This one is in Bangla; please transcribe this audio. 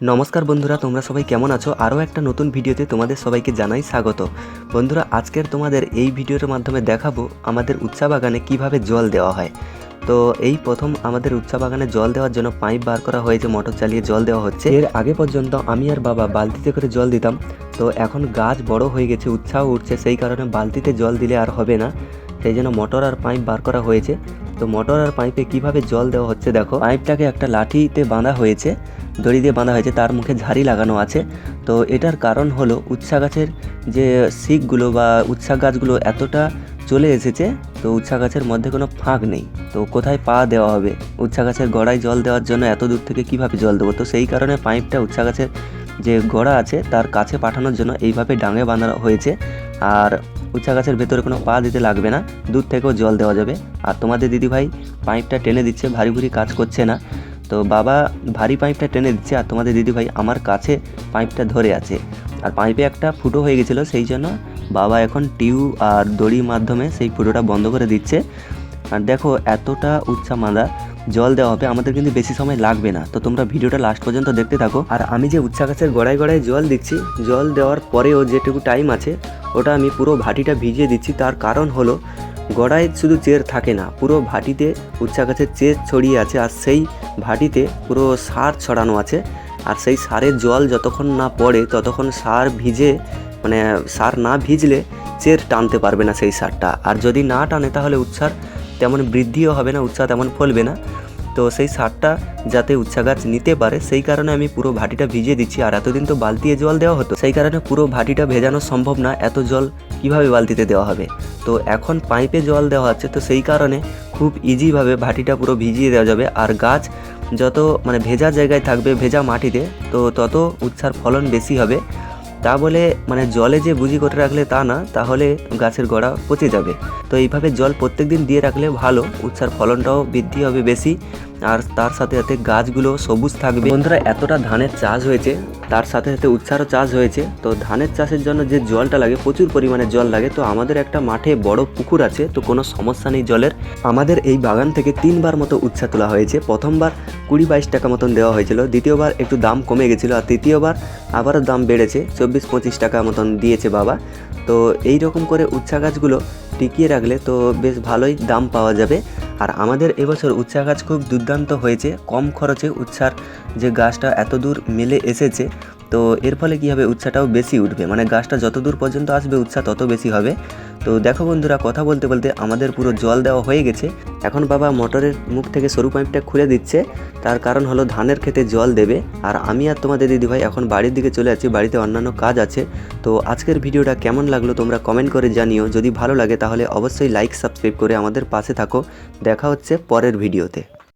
নমস্কার বন্ধুরা, তোমরা সবাই কেমন আছো? আরও একটা নতুন ভিডিওতে তোমাদের সবাইকে জানাই স্বাগত। বন্ধুরা, আজকের তোমাদের এই ভিডিওর মাধ্যমে দেখাবো আমাদের উচ্চা বাগানে কীভাবে জল দেওয়া হয়। তো এই প্রথম আমাদের উচ্চা বাগানে জল দেওয়ার জন্য পাইপ বার করা হয়েছে, মোটর চালিয়ে জল দেওয়া হচ্ছে। এর আগে পর্যন্ত আমি আর বাবা বালতিতে করে জল দিতাম। তো এখন গাছ বড় হয়ে গেছে উৎসাহ উঠছে, সেই কারণে বালতিতে জল দিলে আর হবে না। সেই জন্য মোটর আর পাইপ বার করা হয়েছে। তো মোটর আর পাইপে কীভাবে জল দেওয়া হচ্ছে দেখো। পাইপটাকে একটা লাঠিতে বাঁধা হয়েছে, দড়ি দিয়ে বাঁধা হয়েছে, তার মুখে ঝাড়ি লাগানো আছে। তো এটার কারণ হলো উচ্ছা গাছের যে শিকগুলো বা উচ্ছা গাছগুলো এতটা চলে এসেছে, তো উচ্ছা গাছের মধ্যে কোনো ফাঁক নেই। তো কোথায় পা দেওয়া হবে? উচ্ছা গাছের গোড়ায় জল দেওয়ার জন্য এত দূর থেকে কীভাবে জল দেবো? তো সেই কারণে পাইপটা উচ্ছা গাছের যে গোড়া আছে, তার কাছে পাঠানোর জন্য এইভাবে ডাঙে বাঁধা হয়েছে। আর উচ্ছা গাছের ভেতরে কোনো পা দিতে লাগবে না দূর থেকেও জল দেওয়া যাবে। আর তোমাদের দিদিভাই পাইপটা টেনে দিচ্ছে, ভারী ভুরি কাজ করছে না। তো বাবা ভারী পাইপটা টেনে দিচ্ছে, আর তোমাদের দিদিভাই আমার কাছে পাইপটা ধরে আছে। আর পাইপে একটা ফুটো হয়ে গেছিল, সেই জন্য বাবা এখন টিউ আর দড়ির মাধ্যমে সেই ফুটোটা বন্ধ করে দিচ্ছে। আর দেখো এতটা উচ্চা মাদা জল দেওয়া হবে, আমাদের কিন্তু বেশি সময় লাগবে না। তো তোমরা ভিডিওটা লাস্ট পর্যন্ত দেখতে থাকো। আর আমি যে উচ্ছা গাছের গোড়ায় গড়ায় জল দিচ্ছি, জল দেওয়ার পরেও যেটুকু টাইম আছে ওটা আমি পুরো ভাটিটা ভিজিয়ে দিচ্ছি। তার কারণ হলো গড়ায় শুধু চের থাকে না, পুরো ভাটিতে উচ্চা গাছের চের ছড়িয়ে আছে আর সেই ভাটিতে পুরো সার ছড়ানো আছে। আর সেই সারের জল যতক্ষণ না পড়ে, ততক্ষণ সার ভিজে মানে সার না ভিজলে চের টানতে পারবে না সেই সারটা। আর যদি না টানে, তাহলে উচ্ছার তেমন বৃদ্ধিও হবে না উচ্ছা তেমন ফলবে না। তো সেই সারটা যাতে উচ্ছা গাছ নিতে পারে, সেই কারণে আমি পুরো ভাটিটা ভিজিয়ে দিচ্ছি। আর এতদিন তো বালতিয়ে জল দেওয়া হতো, সেই কারণে পুরো ভাটিটা ভেজানো সম্ভব না, এত জল কীভাবে বালতিতে দেওয়া হবে? তো এখন পাইপে জল দেওয়া হচ্ছে, তো সেই কারণে খুব ইজিভাবে ভাটিটা পুরো ভিজিয়ে দেওয়া যাবে। আর গাছ যত মানে ভেজা জায়গায় থাকবে, ভেজা মাটিতে, তো তত উচ্ছার ফলন বেশি হবে। তা বলে মানে জলে যে বুঝি করে রাখলে তা না, তাহলে গাছের গোড়া পচে যাবে। তো এইভাবে জল প্রত্যেক দিন দিয়ে রাখলে ভালো উৎসার ফলনটাও বৃদ্ধি হবে বেশি। আর তার সাথে সাথে গাছগুলো সবুজ থাকবে। বন্ধুরা, এতটা ধানের চাষ হয়েছে, তার সাথে সাথে উচ্ছারও চাষ হয়েছে। তো ধানের চাষের জন্য যে জলটা লাগে, প্রচুর পরিমাণে জল লাগে, তো আমাদের একটা মাঠে বড় পুকুর আছে, তো কোনো সমস্যা নেই জলের। আমাদের এই বাগান থেকে তিনবার মতো উচ্ছা তোলা হয়েছে। প্রথমবার কুড়ি বাইশ টাকা মতন দেওয়া হয়েছিল, দ্বিতীয়বার একটু দাম কমে গেছিল, আর তৃতীয়বার আবারও দাম বেড়েছে, চব্বিশ পঁচিশ টাকা মতন দিয়েছে বাবা। তো এই রকম করে উচ্ছা গাছগুলো টিকিয়ে রাখলে তো বেশ ভালোই দাম পাওয়া যাবে। আর আমাদের এবছর উচ্ছা গাছ খুব দুর্দান্ত হয়েছে, কম খরচে উচ্ছার যে গাছটা এত দূর মেলে এসেছে, তো এর ফলে কী হবে উচ্ছাটাও বেশি উঠবে। মানে গাছটা যত দূর পর্যন্ত আসবে উচ্ছা তত বেশি হবে। তো দেখো বন্ধুরা, কথা বলতে বলতে আমাদের পুরো জল দেওয়া হয়ে গেছে। এখন বাবা মোটরের মুখ থেকে সরু পাইপটা খুলে দিচ্ছে। তার কারণ হলো ধানের খেতে জল দেবে। আর আমি আর তোমাদের দিদিভাই এখন বাড়ির দিকে চলে আছি বাড়িতে অন্যান্য কাজ আছে। তো আজকের ভিডিওটা কেমন লাগল তোমরা কমেন্ট করে জানিও। যদি ভালো লাগে তাহলে অবশ্যই লাইক সাবস্ক্রাইব করে আমাদের পাশে থাকো। দেখা হচ্ছে পরের ভিডিওতে।